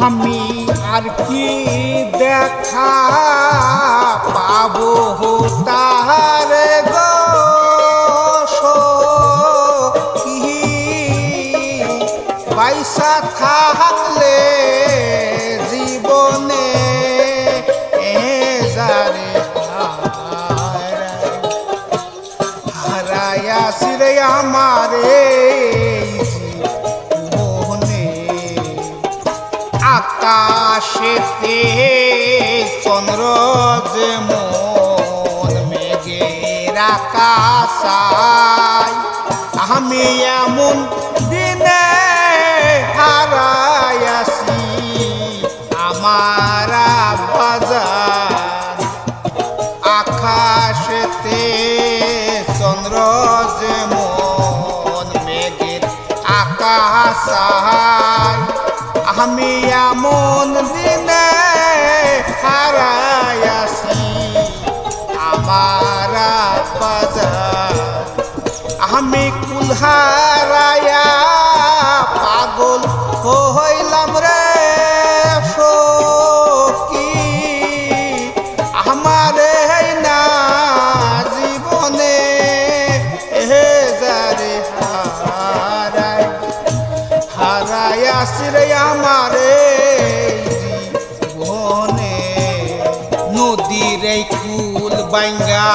আমি আর কি দেখা পাবো গো সখী? পয়সা থাকলে জীবনে যারে হারায়। হারায়া সিরে আমারে। আকাশেতে চন্দ্র যে মন মেঘের আকাশায়। আমি এমন দিনে হারায়াসি আমার আমি এমন দিনে হারায়াসি আমার বাজার আমি কুলহারায়া পাগল হইলাম রে সখী। আমারে না জীবনে হে যারে হারায় হারায় আসরে আমারে বাইঙ্গা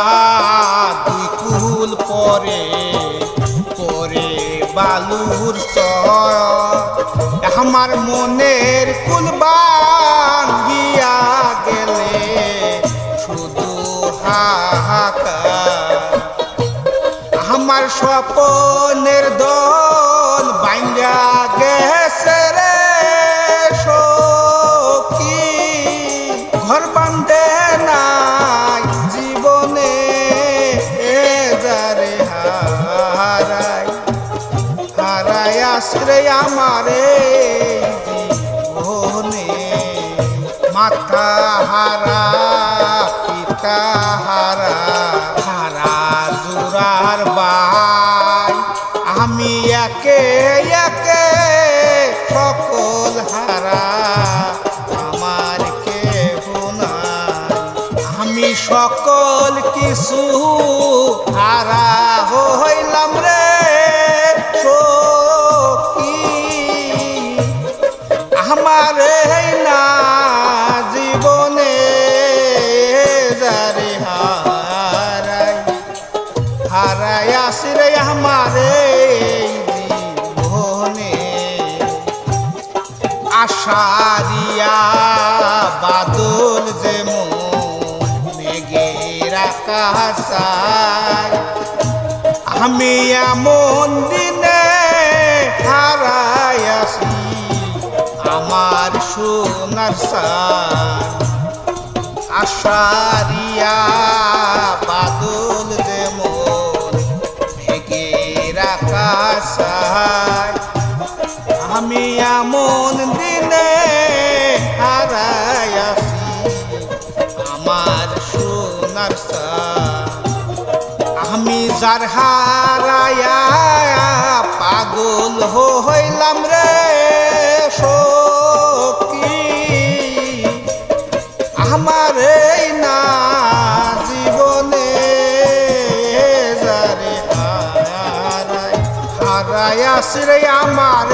দুই পরে পরে বালুর আমার মনের কুল বাঙ্গিয়া গেলে শুধু হাহাকার। আমার স্বপনের দল বাইঙ্গা গেছে যারে হারাই হারাই আশ্রে আমারে জীবনে। মাথা হারা, পিতা হারা হারা জুরার বাই। আমি একে একে সকল হারা, আমার কে আমি সকল কিছু হারা হইলাম রে সখী। আমার না জীবনে যারে হারাই হারাই আসিরে আমার জীবনে। আশারিয়া আকাশায় আমি এমন দিনে হারাই আসি আমার সোনার সার আশারিয়া বাদল যেমন মেঘের আকাশায় আমি এমন দিনে আমি যার হারায়া পাগল হইলাম রে সখী। আমার এই না জীবনে হারায় হারাই আসরে আমার